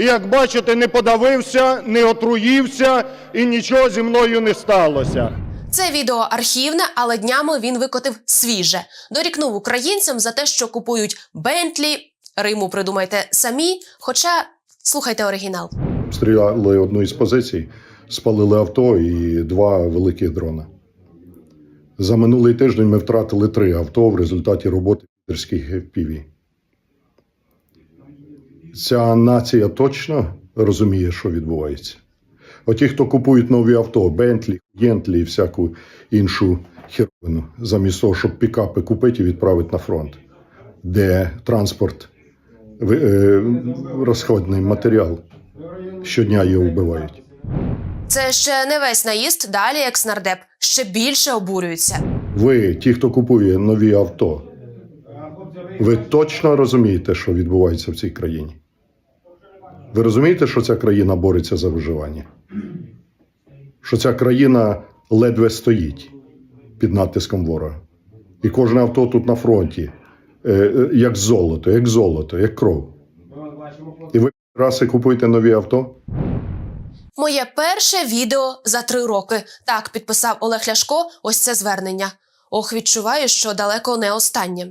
І як бачите, не подавився, не отруївся і нічого зі мною не сталося. Це відео архівне, але днями він викотив свіже. Дорікнув українцям за те, що купують Бентлі. Риму придумайте самі. Хоча слухайте оригінал. Обстріляли одну із позицій, спалили авто і два великих дрона. За минулий тиждень ми втратили три авто в результаті роботи FPV. Ця нація точно розуміє, що відбувається. Оті, хто купують нові авто, Бентлі, Єнтлі і всяку іншу херовину, замість того, щоб пікапи купити і відправити на фронт, де транспорт, е, розходний матеріал, щодня його вбивають. Це ще не весь наїзд. Далі екснардеп ще більше обурюється. Ви, ті, хто купує нові авто, ви точно розумієте, що відбувається в цій країні? Ви розумієте, що ця країна бореться за виживання? Що ця країна ледве стоїть під натиском ворога. І кожне авто тут на фронті, е, е, як золото, як золото, як кров. І ви раз і купуєте нові авто? Моє перше відео за три роки. Так підписав Олег Ляшко. Ось це звернення. Ох, відчуваю, що далеко не останнє.